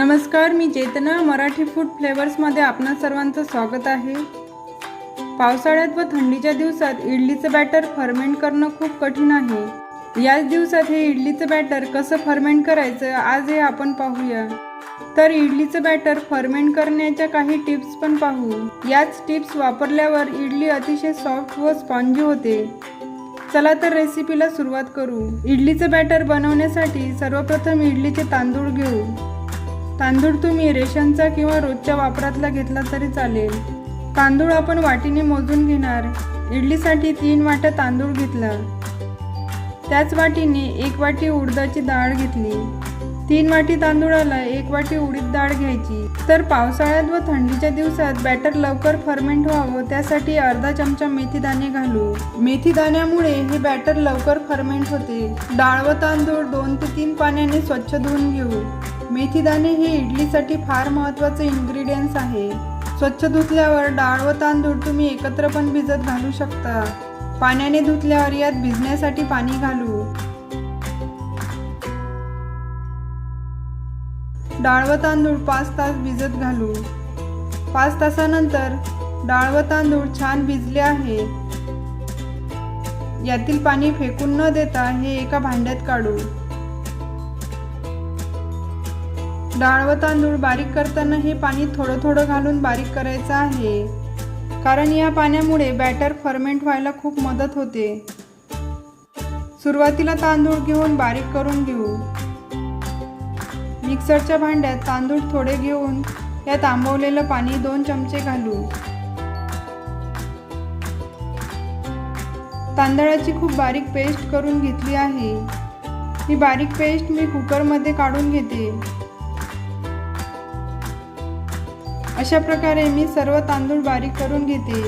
नमस्कार मी चेतना मराठी फूड फ्लेवर्समध्ये आपणा सर्वांचं स्वागत आहे. पावसाळ्यात व थंडीच्या दिवसात इडलीचं बॅटर फर्मेंट करणं खूप कठीण आहे. याच दिवसात हे इडलीचं बॅटर कसं फर्मेंट करायचं आज हे आपण पाहूया. तर इडलीचं बॅटर फर्मेंट करण्याच्या काही टिप्स पण पाहू. याच टिप्स वापरल्यावर इडली अतिशय सॉफ्ट व स्पॉन्जी होते. चला तर रेसिपीला सुरुवात करू. इडलीचं बॅटर बनवण्यासाठी सर्वप्रथम इडलीचे तांदूळ घेऊ. तांदूळ तुम्ही रेशनचा किंवा रोजच्या वापरातला घेतला तरी चालेल. तांदूळ आपण वाटीने मोजून घेणार. इडलीसाठी तीन वाट्या तांदूळ घेतला. त्याच वाटीने एक वाटी उडदाची डाळ घेतली. तीन वाटी तांदूळाला एक वाटी उडीद डाळ घ्यायची. तर पावसाळ्यात व थंडीच्या दिवसात बॅटर लवकर फर्मेंट व्हावं त्यासाठी अर्धा चमचा मेथी दाणे घालू. मेथी दाण्यामुळे हे बॅटर लवकर फर्मेंट होते. डाळ व तांदूळ दोन ते तीन पाण्याने स्वच्छ धुवून घेऊ. मेथीदाणे हे इडलीसाठी फार महत्त्वाचे इन्ग्रेडियंट्स आहे. स्वच्छ धुतल्यावर डाळ व तांदूळ तुम्ही एकत्र पण भिजत घालू शकता. पाण्याने धुतल्यावर यात भिजण्यासाठी पाणी घालू. डाळ व तांदूळ पाच तास भिजत घालू. पाच तासानंतर डाळ व तांदूळ छान भिजले आहे. यातील पाणी फेकून न देता हे एका भांड्यात काढू. डाळ व तांदूळ बारीक करताना हे पाणी थोडं थोडं घालून बारीक करायचं आहे. कारण या पाण्यामुळे बॅटर फर्मेंट व्हायला खूप मदत होते. सुरुवातीला तांदूळ घेऊन बारीक करून घेऊ. मिक्सरच्या भांड्यात तांदूळ थोडे घेऊन या तांबवलेलं पाणी दोन चमचे घालू. तांदळाची खूप बारीक पेस्ट करून घेतली आहे. ही बारीक पेस्ट मी कुकरमध्ये काढून घेते. अशा प्रकारे मी सर्व तांदूळ बारीक करून घेते.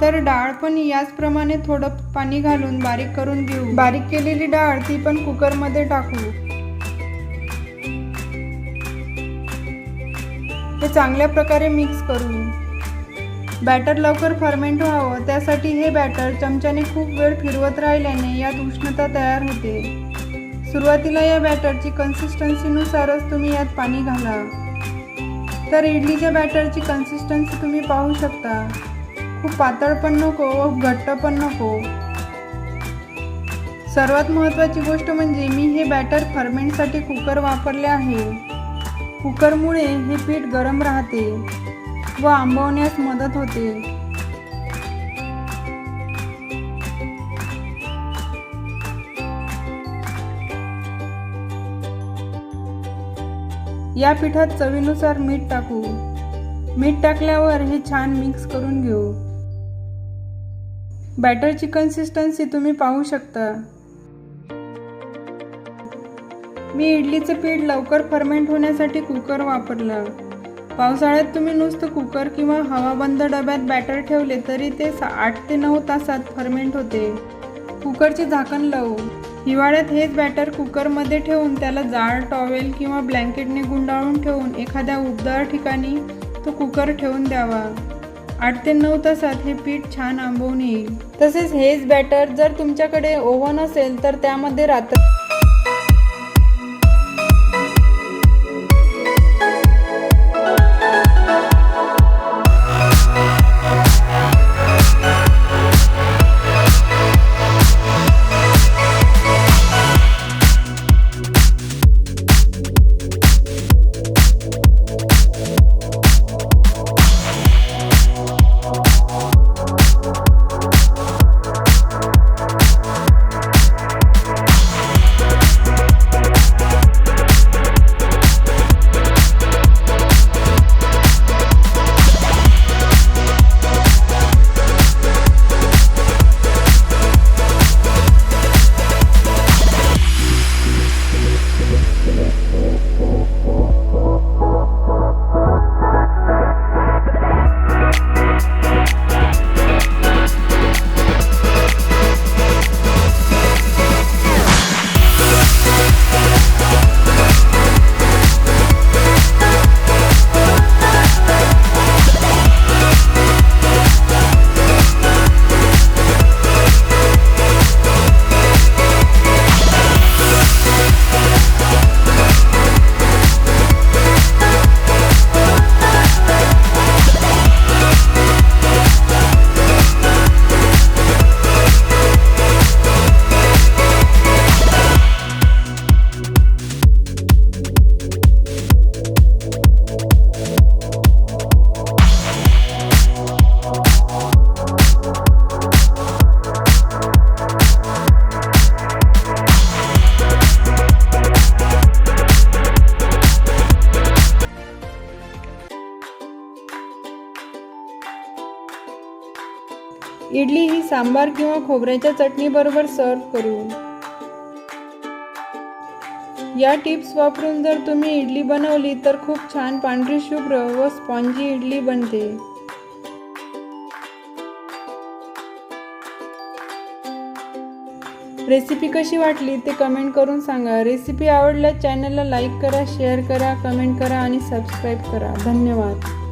तर डाळ पण याचप्रमाणे थोडं पाणी घालून बारीक करून घेऊ. बारीक केलेली डाळ ती पण कुकरमध्ये टाकू. हे चांगल्या प्रकारे मिक्स करू. बॅटर लवकर फर्मेंट व्हावं त्यासाठी हे बॅटर चमच्याने खूप वेळ फिरवत राहिल्याने यात उष्णता तयार होते. सुरुवातीला या बॅटरची कन्सिस्टन्सीनुसारच तुम्ही यात पाणी घाला. तर इडलीच्या बॅटरची कन्सिस्टन्सी तुम्ही पाहू शकता. खूप पातळ पण नको व घट्ट पण नको. सर्वात महत्त्वाची गोष्ट म्हणजे मी हे बॅटर फर्मेंटसाठी कुकर वापरले आहे. कुकरमुळे हे पीठ गरम राहते व आंबवण्यास मदत होते. या पिठात चवीनुसार मीठ टाकू. मीठ टाकल्यावर हे छान मिक्स करून घेऊ. बॅटरची कन्सिस्टन्सी तुम्ही पाहू शकता. मी इडलीचं पीठ लवकर फर्मेंट होण्यासाठी कुकर वापरला. पावसाळ्यात तुम्ही नुसतं कुकर किंवा हवाबंद डब्यात बॅटर ठेवले तरी ते आठ ते नऊ तासात फर्मेंट होते. कुकरचे झाकण लावू. हिवाळ्यात हेच बॅटर कुकरमध्ये ठेवून त्याला जाड टॉवेल किंवा ब्लँकेटने गुंडाळून ठेवून एखाद्या उबदार ठिकाणी तो कुकर ठेवून द्यावा. आठ ते नऊ तासात हे पीठ छान आंबवून येईल. तसेच हेच बॅटर जर तुमच्याकडे ओव्हन असेल तर त्यामध्ये रात्र इडली ही सांबार किंवा खोबऱ्याच्या चटणीबरोबर सर्व करू या टिप्स वापरून जर तुम्ही इडली बनवली तर खूप छान पांढरी शुभ्र व स्पॉन्जी इडली बनते. रेसिपी कशी वाटली ते कमेंट करून सांगा. रेसिपी आवडल्यास चॅनलला लाईक करा शेअर करा कमेंट करा आणि सबस्क्राईब करा. धन्यवाद.